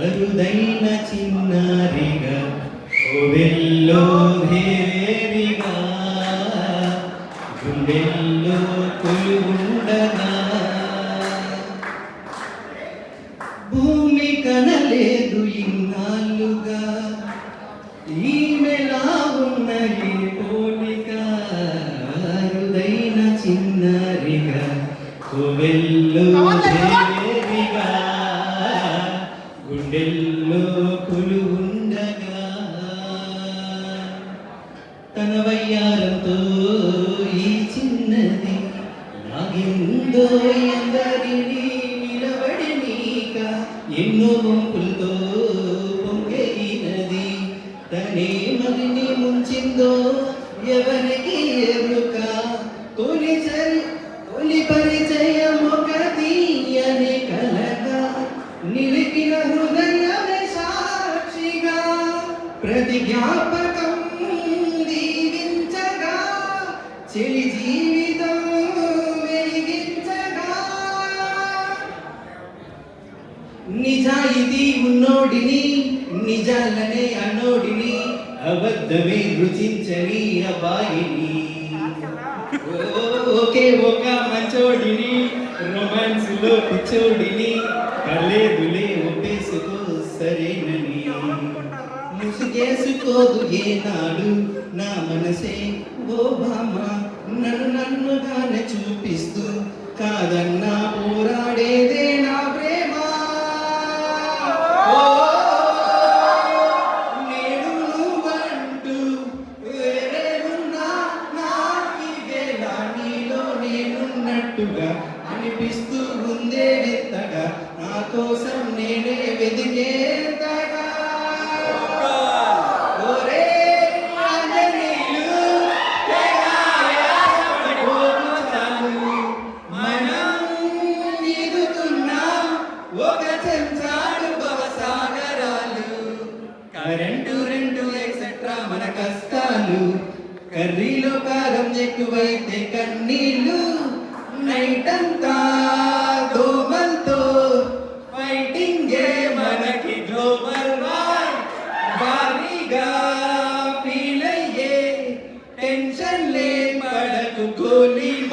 అరుదైన చిన్నారిగా కోవెల్లో దేవిగా గుండెల్లో కొలువుండగా భూమి కనలేదు ఇన్నాళ్ళుగా ఈమెలా ఉన్నది పోలిక అరుదైన చిన్నారిగా కోవెల్లో గుండెల్లో కొలువుండగా తన వయ్యారంతో ఈ చిన్నది నాగిందో ఎందరిని నిలబడి నీక ఎన్నో గుంపులతో పొంగైనది తనే మరిని ముంచిందో ఎవరికి ఎరుకా? ప్రతి జ్ఞాపకం దీవించగా చెలి జీవితం వెలిగించగా. నిజాయితీ ఉన్నోడిని నిజాలనే అన్నోడిని అబద్ధమే రుచించని అబాయిని ఓ, ఒకే ఒక మంచోడిని రొమాన్స్లో పిచ్చోడిని కలేదులే ఒప్పేసుకో. సరేనని ముసుగేసుకోదు ఏనాడు నా మనసే. ఓ భామ నన్ను నన్నుగానే చూపిస్తూ కాదన్నా పోరాడేదే నా ప్రేమ. నేడు నువ్వంటూ వేరేనున్నా నాకిదేలా నీలో నేనున్నట్టుగా అనిపిస్తూ ఉందే వింతగా నా కోసం నేనే రెండు రెండు ఎక్సెట్రా మన కష్టాలు. కర్రీలో కారం ఎక్కువైతే కన్నీళ్ళు. నైట్ అంతా దోమల్తో ఫైటింగ్ మనకి గ్లోబల్ వార్ భారీగా ఫీల్ అయ్యే టెన్షన్ లే పడకు గోళీలు.